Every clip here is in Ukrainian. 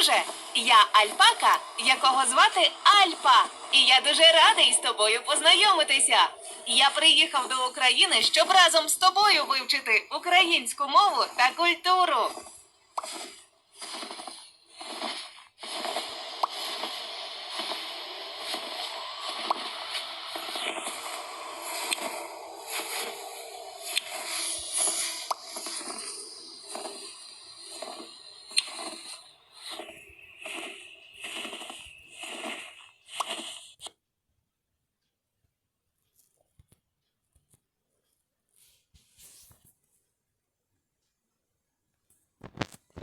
друже. Я Альпака, якого звати Альпа. І я дуже радий з тобою познайомитися. Я приїхав до України, щоб разом з тобою вивчити українську мову та культуру.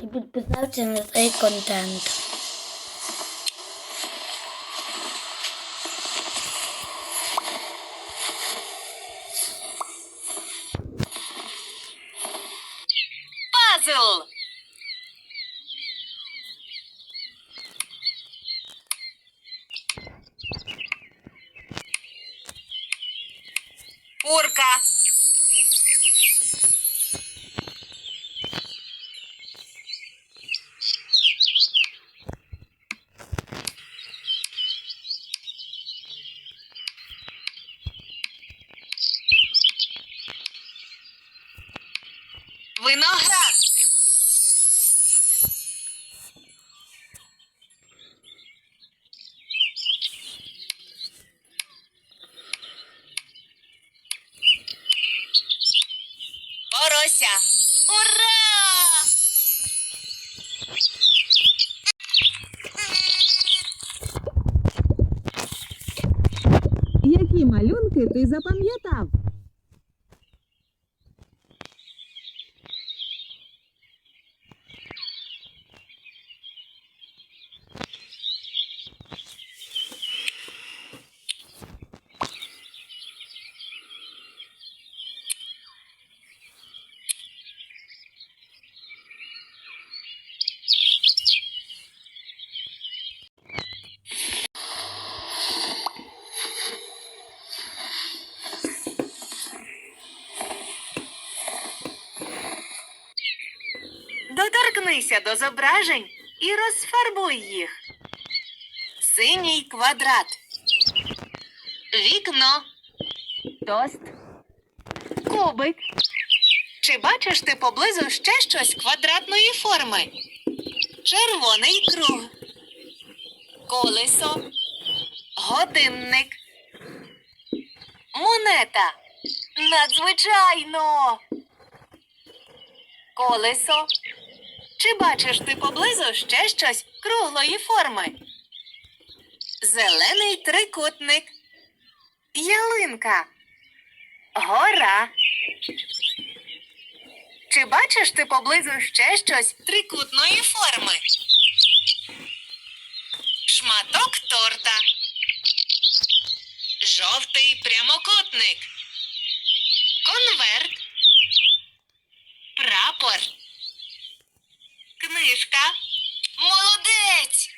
І підписався на цей контент. Курка. Виноград. Порося. Ура! Які малюнки ти запам'ятав? Доторкнися до зображень і розфарбуй їх. Синій квадрат. Вікно. Тост. Кубик. Чи бачиш ти поблизу ще щось квадратної форми? Червоний круг. Колесо. Годинник. Монета. Надзвичайно. Колесо. Чи бачиш ти поблизу ще щось круглої форми? Зелений трикутник. Ялинка. Гора. Чи бачиш ти поблизу ще щось трикутної форми? Шматок торта. Жовтий прямокутник. Конверт. Книжка. Молодець.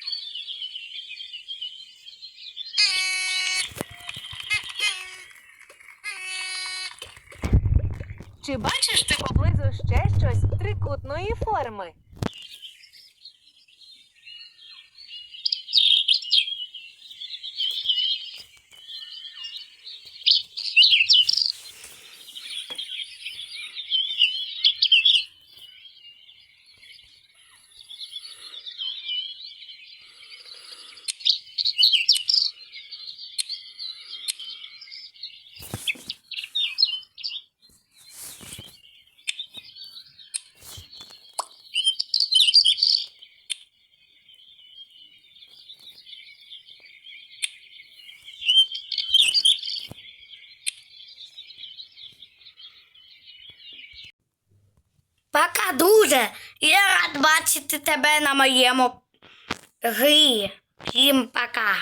Чи бачиш ти поблизу ще щось трикутної форми? Пока, друже! Я рад бачити тебе на моєму грі. Всім пока!